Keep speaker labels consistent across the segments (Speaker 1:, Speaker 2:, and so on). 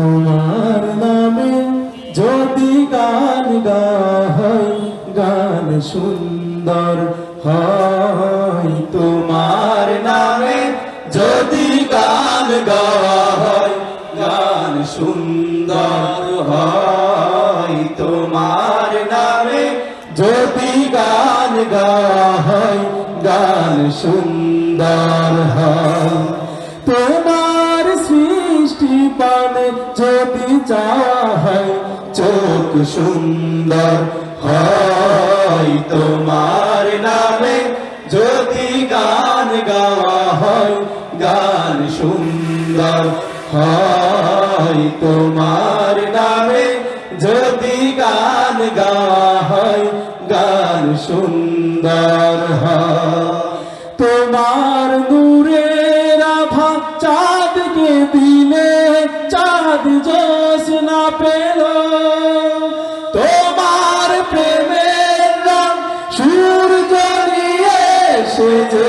Speaker 1: তোমার নামে যদি গান হয়, গান সুন্দর হয়। তোমার নামে যদি গান হয়, গান সুন্দর হয়। তোমার নামে যদি গান হয়, গান সুন্দর হয়। তোমার পানে যদি হয় চোখ সুন্দর হয়। তোমার নামে যদি গান গাওয়া হয়, গান সুন্দর হয়। তোমার নামে যদি গান গাওয়া হয়, গান সুন্দর হয়। পেল। তোমার প্রেমের রং সূর্য নিয়ে সে যে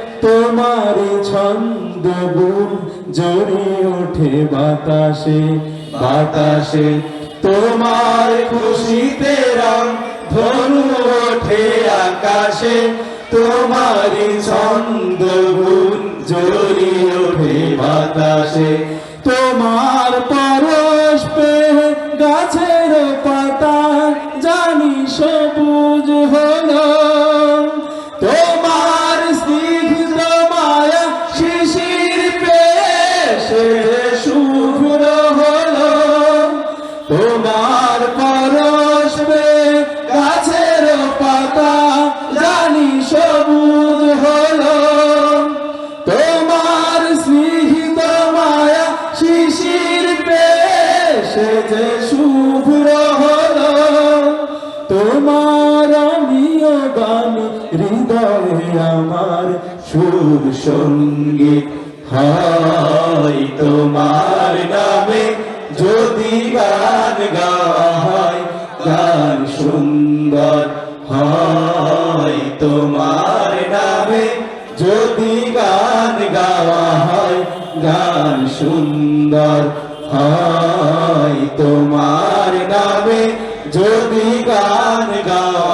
Speaker 1: তোমার ছন্দ গুণ জোরে ওঠে বাতাসে বাতাসে। তোমার খুশিতে রং ধনু ওঠে আকাশে। তোমারি ছন্দ গুণ জোরে ওঠে বাতাসে। তোমার পরশ গাছের পাতা জানি সবুজ হলো। তোমার স্নিহিত মায়া শিশির পেশে যে শুভ্র হলো। তোমার আমিও গান হৃদয়ে আমার সুর সংগীত হয়। তোমার নামে যদি গান হয় গান সুন্দর হয়। তোমার নামে যদি গান গাওয়া হয়, গান সুন্দর হয়। তোমার নামে যদি গান গাওয়া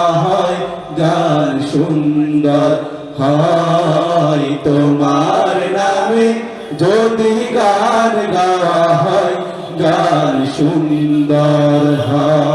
Speaker 1: গান সুন্দর হয়। তোমার নামে যদি গান গাওয়া সুন্দর হয়।